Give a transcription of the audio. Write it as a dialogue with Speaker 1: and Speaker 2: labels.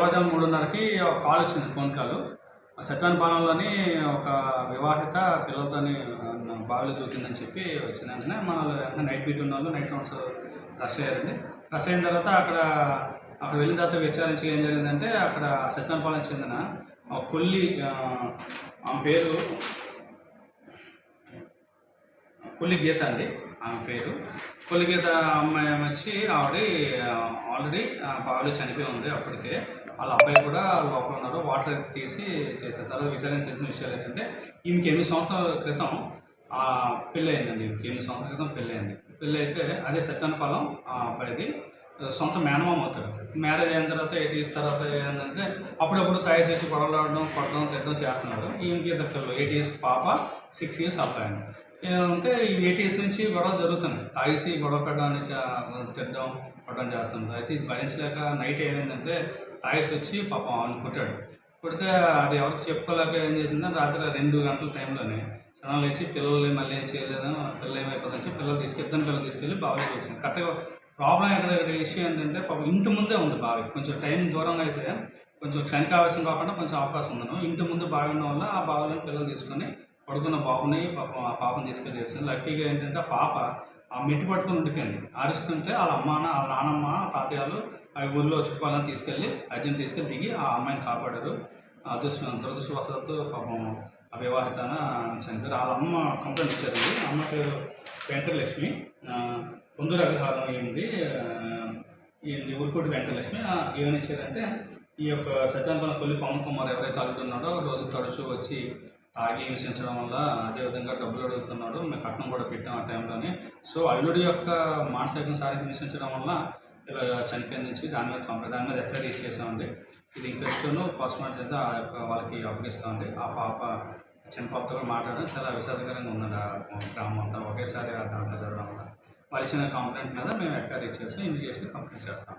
Speaker 1: తెల్లవారుజాము మూడున్నరకి ఒక కాల్ వచ్చింది ఫోన్ కాల్. సత్యానపాలెంలోని ఒక వివాహిత పిల్లలతోని బావిలో దూకిందని చెప్పి వచ్చిన వెంటనే మన వెంటనే నైట్ బీట్ ఉన్న వాళ్ళు నైట్ రౌండ్స్ రష్ అయ్యారండి. రష్ అయిన తర్వాత అక్కడ అక్కడ వెళ్ళిన తర్వాత విచారించి ఏం జరిగిందంటే అక్కడ సత్యానపాలెం చెందిన కొల్లి ఆమె పేరు కొల్లి గీత అండి ఆమె పేరు. కొల్లి గీత అమ్మాయి వచ్చి ఆవిడ ఆల్రెడీ బావిలో చనిపోయి ఉంది అప్పటికే. వాళ్ళ అబ్బాయి కూడా లోపల ఉన్నారు వాటర్ తీసి చేశారు. తర్వాత విచారణ తెలిసిన విషయాలు ఏంటంటే ఈమెకి ఎనిమిది సంవత్సరాల క్రితం పెళ్ళి అయిందండి ఈమెకి. ఎనిమిది సంవత్సరాల క్రితం పెళ్ళి అయింది పెళ్ళి అయితే అదే సత్యనపాలెం ఆ అబ్బాయిది. సొంత మేనమామ అవుతాడు. మ్యారేజ్ అయిన తర్వాత ఎయిట్ ఇయర్స్ తర్వాత ఏంటంటే అప్పుడప్పుడు తయారు చేసి గొడవలు ఆడడం కొట్టడం తిట్టడం చేస్తున్నాడు. ఈమెకి ఇద్దరు పిల్లలు. ఎయిట్ ఇయర్స్ పాప సిక్స్ ఇయర్స్ అబ్బాయి అంటే ఈ నుంచి గొడవ జరుగుతున్నాయి. తాగేసి గొడవ పెట్టడం తిట్టడం కొట్టడం చేస్తుంది అయితే ఇది భరించలేక నైట్ ఏమైందంటే తాగేసి వచ్చి పాపం అని కొట్టాడు. కొడితే అది ఎవరికి చెప్పుకోలేక ఏం చేసిందంటే రాత్రి రెండు గంటల టైంలోనే స్నానం లేచి పిల్లల్ని మళ్ళీ ఏం చేయలేదు పిల్లలు ఏమైపోతుందని చెప్పి పిల్లలు తీసుకెళ్ళి ఇద్దరు పిల్లలు తీసుకెళ్ళి బావిలోకి వచ్చింది కరెక్ట్గా ప్రాబ్లం ఎక్కడ ఇష్యూ ఏంటంటే పాపం ఇంటి ముందే ఉంది బావి. కొంచెం టైం దూరంగా అయితే కొంచెం క్షణికావేశం కాకుండా కొంచెం అవకాశం ఉన్నాను ఇంటి ముందు బావి ఉండడం వల్ల ఆ బావిలో పిల్లలు తీసుకొని పడుకున్న బాబుని పాపం ఆ తీసుకెళ్ళి తీసుకెళ్ళేసి లక్కీగా ఏంటంటే ఆ పాప ఆ మెట్టి పట్టుకొని ఉండిపోయింది. అరుస్తుంటే వాళ్ళ అమ్మ వాళ్ళ నానమ్మ తాతయ్యలు అవి ఊళ్ళో చుట్టుపక్కల తీసుకెళ్ళి అర్జున్ తీసుకెళ్ళి దిగి ఆ అమ్మాయిని కాపాడారు. అదృష్ట దురదృష్టవశాత్తు పాపం అవివాహితన చనిపోయారు. వాళ్ళ అమ్మ కంప్లైంట్ ఇచ్చారండి. అమ్మ పేరు వెంకటలక్ష్మి. ఆ, పొందూరు అగ్రహారం అయింది ఈ ఊరుకోటి వెంకటలక్ష్మి. ఏమని ఇచ్చారంటే ఈ యొక్క సత్యానపల్లి కొల్లి పవన్ కుమార్ ఎవరైతే అడుగుతున్నాడో రోజు తరచూ వచ్చి తాగి హింసించడం వల్ల అదేవిధంగా డబ్బులు అడుగుతున్నాడు. మేము కట్నం కూడా పెట్టాం ఆ టైంలోనే సో అల్లుడి యొక్క మానసికంగా సారికి హింసించడం వల్ల ఇలా చనిపోయింది నుంచి దాని మీద కంప్లైంట్ దాని మీద ఎఫ్ఐఆర్ ఇచ్చేసామండి ఇది ఇంట్రెస్ట్ను పోస్ట్ మార్టం చేసి ఆ యొక్క వాళ్ళకి అప్పగిస్తామండి. ఆ పాప చిన్న పాపతో కూడా మాట్లాడడం చాలా విషాదకరంగా ఉన్నది ఆ గ్రామం అంతా. ఒకేసారి దాంట్లో జరగడం వల్ల. వాళ్ళు ఇచ్చిన కంప్లైంట్ మీద మేము ఎఫ్ఐఆర్ ఇచ్చేసి ఇన్వెస్టిగేషన్ కంప్లైంట్ చేస్తాం.